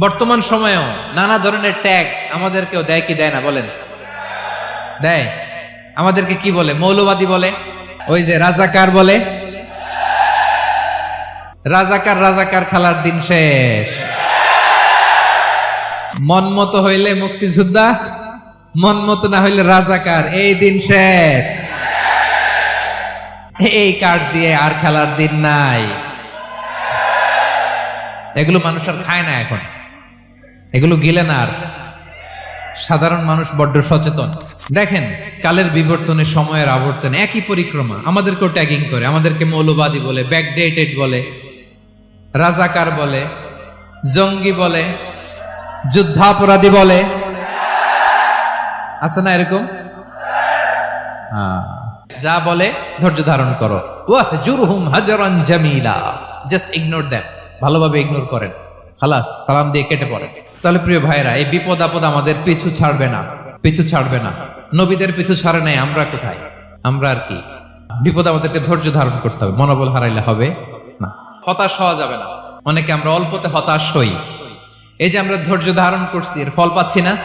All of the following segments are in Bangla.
বর্তমান সময়েও নানা ধরনের ট্যাগ আমাদেরকেও দেয় কি দেয় না, বলেন? দেয়। আমাদেরকে কি বলে? মৌলবাদী বলে। ওই যে রাজাকার বলে। রাজাকার রাজাকার খেলার দিন শেষ। মন মতো হইলে মুক্তিযোদ্ধা, মন মতো না হইলে রাজাকার, এই দিন শেষ। এই কার্ড দিয়ে আর খেলার দিন নাই। এগুলো মানুষ আর খায় না এখন। এগুলো গিলে না আর। সাধারণ মানুষ বড্ড সচেতন। দেখেন, কালের বিবর্তনে, সময়ের আবর্তনে একই পরিক্রমা। আমাদেরকেও ট্যাগিং করে, আমাদেরকে মৌলবাদী বলে ব্যাকডেটেড বলে, রাজাকার বলে, জঙ্গি বলে, যুদ্ধাপরাধী বলে। আছে না এরকম? হ্যাঁ। যা বলে, ধৈর্য ধারণ করো। ওয়াহ জুরহুম হাজারান জামিলা। জাস্ট ইগনোর দেন ভালোভাবে ইগনোর করেন। খালাস সালাম দিয়ে কেটে পড়ে। তাহলে প্রিয় ভাইরা এই বিপদ আপদ আমাদের পিছু ছাড়বে না পিছু ছাড়বে না। নবীদের পিছু ছাড়ে নাই আমরা কোথায়? আমরা আর কি? বিপদ আমাদেরকে ধৈর্য ধারণ করতে হবে মনোবল হারাইলে হবে না। হতাশ হওয়া যাবে না। অনেকে আমরা অল্পতে হতাশ হই। এই যে আমরা ধৈর্য ধারণ করছি এর ফল পাচ্ছি না?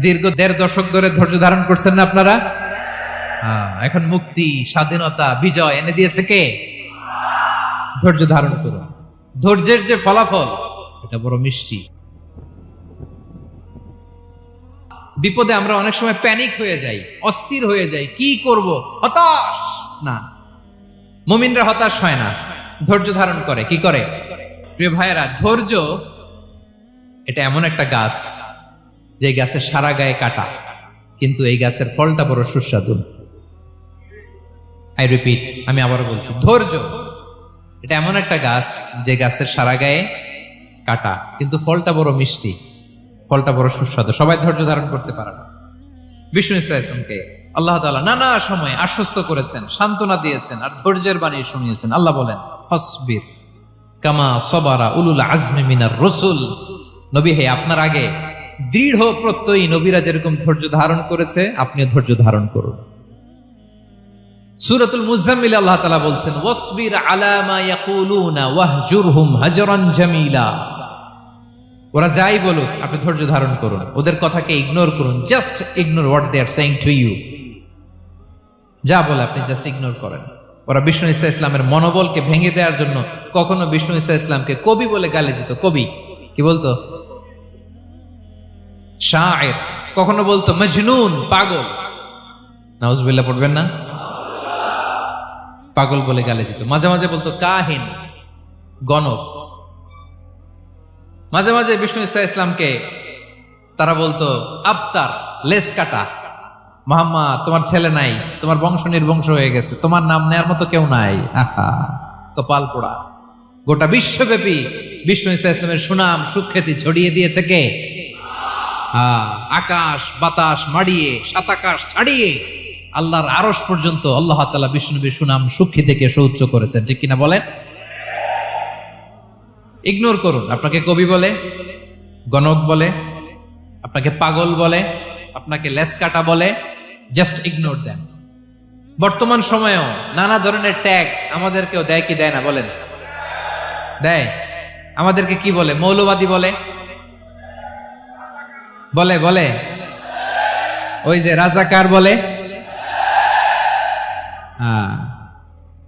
দীর্ঘ দেড় দশক ধরে ধৈর্য ধারণ করছেন না আপনারা? হ্যাঁ, এখন মুক্তি স্বাধীনতা বিজয় এনে দিয়েছে কে? ধৈর্য ধারণ করুন। ধৈর্যের যে ফলাফল, এটা বড় মিষ্টি। বিপদে আমরা অনেক সময় প্যানিক হয়ে যাই, অস্থির হয়ে যাই, কি করব? হতাশ? না। মুমিনরা হতাশ হয় না। ধৈর্য ধারণ করে। কি করে? প্রিয় ভাইয়েরা, ধৈর্য, এটা এমন একটা গাছ, যে গাছের সারা গায়ে কাটা, কিন্তু এই গাছের ফলটা বড় সুস্বাদু। আই রিপিট আমি আবার বলছি, ধৈর্য। এটা এমন একটা গাছ যে গাছের সারা গায়ে কাটা, কিন্তু ফলটা বড় মিষ্টি, ফলটা বড় সুস্বাদু। সবাই ধৈর্য ধারণ করতে পারে না। বিষ্ণু ইসা ইসলামকে আল্লাহ তালা নানা সময় আশ্বস্ত করেছেন, সান্ত্বনা দিয়েছেন আর ধৈর্যের বাণী শুনিয়েছেন। আল্লাহ বলেন, ফসবির কামা সবারা উলুল আজমি মিনার রসুল। নবী, হে, আপনার আগে দৃঢ় প্রত্যয়ী নবীরা যেরকম ধৈর্য ধারণ করেছে, আপনিও ধৈর্য ধারণ করুন। সূরাতুল মুজাম্মিল আল্লাহ তালা বলছেন, ওয়াসবির আলা মা ইয়াকুলুনা ওয়াহজুরহুম হাজরান জামিলা। ওরা যাই বলুক, আপনি ধৈর্য ধারণ করুন, ওদের কথাকে ইগনোর করুন just ignore what they are saying to you যা বলে আপনি জাস্ট ইগনোর করেন। ওরা বিষ্ণু ইসা ইসলামের মনোবলকে ভেঙে দেওয়ার জন্য কখনো বিষ্ণু ইসা ইসলামকে কবি বলে গালি দিত। কবি? কি বলতো? শায়ের। কখনো বলতো, মজনুন, পাগল। নাউজবিল্লাহ, পড়বেন না? পাগল বলে গালি দিত। মাঝে মাঝে বলতো, কাহিন গণক মাঝে মাঝে বিষ্ণু ইসা ইসলামকে তারা বলতো, আবতার লেস কাটা। মোহাম্মদ, তোমার ছেলে নাই, তোমার বংশ নির্বংশ হয়ে গেছে, তোমার নাম নেয়ার মতো কেউ নাই। আহা, কপাল পোড়া। গোটা বিশ্বব্যাপী বিষ্ণু ইসা ইসলামের সুনাম, সুখ্যাতি ছড়িয়ে দিয়েছে কে? আকাশ, বাতাস মাড়িয়ে সাতাকাশ ছাড়িয়ে আল্লাহর আরস পর্যন্ত আল্লাহ তালা বিষ্ণুবীর সুনাম সুখী থেকে সৌচ্চ করেছেন। ঠিক কিনা বলেন? ইগনোর করুন। আপনাকে কবি বলে, গণক বলে, আপনাকে পাগল বলে, আপনাকে লেস কাটা বলে জাস্ট ইগনোর দেন বর্তমান সময়েও নানা ধরনের ট্যাগ আমাদেরকেও দেয় কি দেয় না বলেন? দেয়। আমাদেরকে কি বলে? মৌলবাদী বলে। বলে বলে। ওই যে রাজাকার বলে।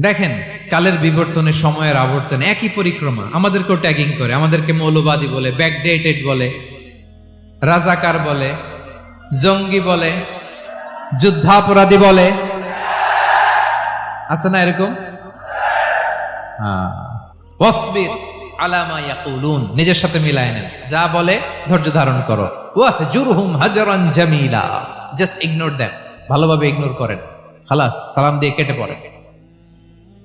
দেখেন, কালের বিবর্তনে, সময়ের আবর্তনে একই পরিক্রমা। আমাদেরকেও ট্যাগিং করে, আমাদেরকে মৌলবাদী বলে ব্যাকডেটেড বলে, রাজাকার বলে, জঙ্গি বলে, যুদ্ধাপরাধী বলে। আছে না এরকম? হ্যাঁ। ইয়াকুলুন। নিজের সাথে মিলায় নেন। যা বলে, ধৈর্য ধারণ করো। জামিলা। জাস্ট ইগনোর দেন ভালোভাবে ইগনোর করেন। খালাস, সালাম দিয়ে কেটে পড়েন।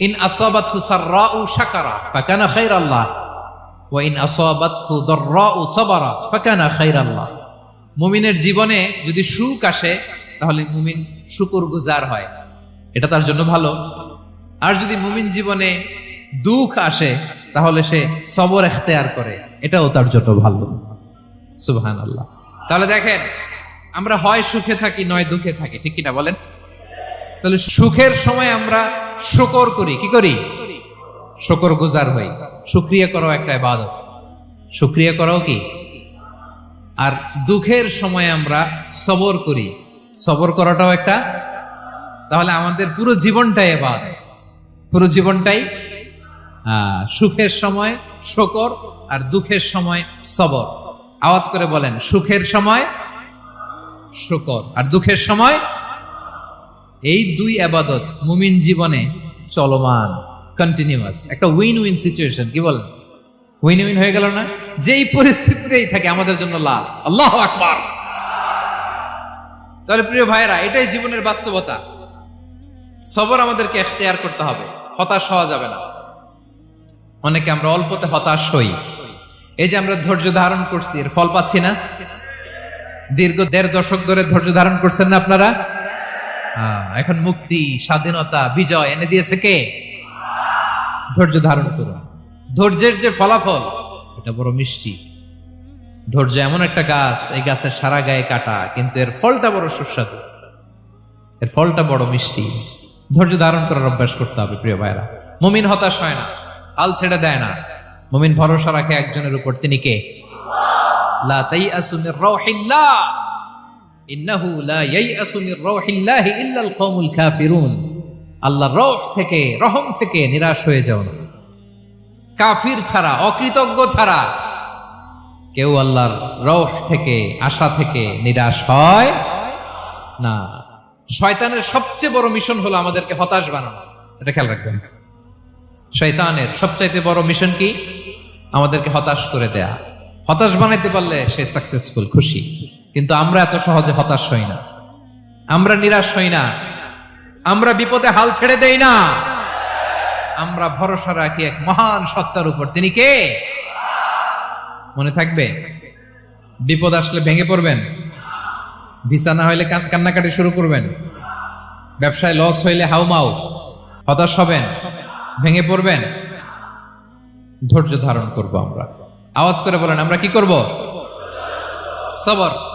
ইন আসাবাতহু সাররাউ শাকারা ফাকানা খাইরাল্লাহ ওয়া ইন আসাবাতহু দাররাউ সাবারা ফাকানা খাইরাল্লাহ মুমিনের জীবনে যদি সুখ আসে, তাহলে মুমিন শুকর গুজার হয়। এটা তার জন্য ভালো। আর যদি মুমিন জীবনে দুঃখ আসে, তাহলে সে সবর এখতেয়ার করে। এটাও তার জন্য ভালো। সুবহান আল্লাহ তাহলে দেখেন, আমরা হয় সুখে থাকি, নয় দুঃখে থাকি। ঠিক কিনা বলেন? তাহলে সুখের সময় আমরা শুকর করি, কি করি? শুকর গুজার হই। শুক্রিয়া করাও একটা ইবাদত। শুক্রিয়া করাও কি? আর দুঃখের সময় আমরা সবর করি। সবর করাটাও একটা? তাহলে আমাদের পুরো জীবনটাই এবাদ পুরো জীবনটাই সুখের সময় শকর আর দুঃখের সময় সবর। আওয়াজ করে বলেন, সুখের সময় শকর আর দুঃখের সময় এই দুই আবাদত মুমিন জীবনে চলমান কন্টিনিউয়াস একটা উইন উইন সিচুয়েশন কি বলেন? উইন উইন হয়ে গেল না? যেই পরিস্থিতিতেই থাকে, আমাদের জন্য লাভ আল্লাহ আকবার। তাহলে প্রিয় ভাইরা এটাই জীবনের বাস্তবতা। সবর আমাদেরকে এখতিয়ার করতে হবে। হতাশ হওয়া যাবে না। অনেকে আমরা অল্পতে হতাশ হই। এই যে আমরা ধৈর্য ধারণ করছি, এর ফল পাচ্ছি না? দীর্ঘ দেড় দশক ধরে ধৈর্য ধারণ করছেন না আপনারা? এখন মুক্তি, স্বাধীনতা, বিজয় এনে দিয়েছে কে? ধৈর্য ধারণ করুন। ধৈর্যের যে ফলাফল, এটা বড় মিষ্টি। ধৈর্য এমন একটা গাছ, এই গাছের সারা গায়ে কাটা, কিন্তু এর ফলটা বড় সুস্বাদু। এর ফলটা বড় মিষ্টি। ধৈর্য ধারণ করার অভ্যাস করতে হবে, প্রিয় ভাইরা মুমিন হতাশ হয় না, হাল ছেড়ে দেয় না। মুমিন ভরসা রাখে একজনের উপর, তিনি কে? লা তাইআসু মির রাউহিল্লাহ ইন্নাহু লা ইয়াইআসু মির রাউহিল্লাহি ইল্লাল কওমুল কাফিরুন। আল্লাহর রহ থেকে, রহম থেকে নিরাশ হয়ে যাও না। কাফির ছাড়া, অকৃতজ্ঞ ছাড়া কেউ আল্লাহর রহ থেকে, আশা থেকে নিরাশ হয় না। শয়তানের সবচেয়ে বড় মিশন হলো আমাদেরকে হতাশ বানানো। এটা খেয়াল রাখবেন। শয়তানের সবচাইতে বড় মিশন কি? আমাদেরকে হতাশ করে দেয়া। হতাশ বানাইতে পারলে সে সাকসেসফুল খুশি। কিন্তু আমরা এত সহজে হতাশ হই না। আমরা নিরাশ হই না। আমরা বিপদে হাল ছেড়ে দেই না। আমরা ভরসা রাখি এক মহান সত্তার উপর। তিনি কে? মনে থাকবে? বিপদ আসলে ভেঙে পড়বেন। ভিসা না হইলে কান্নাকাটি শুরু করবেন। ব্যবসায় লস হইলে হাউমাউ। হতাশ হবেন। ভেঙে পড়বেন। ধৈর্য ধারণ করব আমরা। আওয়াজ করে বলেন, আমরা কি করব? সবর।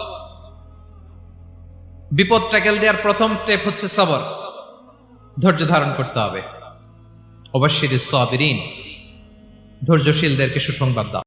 বিপদ ট্যাকেল দেওয়ার প্রথম স্টেপ হচ্ছে সবর। ধৈর্য ধারণ করতে হবে। অবশ্যই সাবিরিন। ধৈর্যশীলদেরকে সুসংবাদ দাও।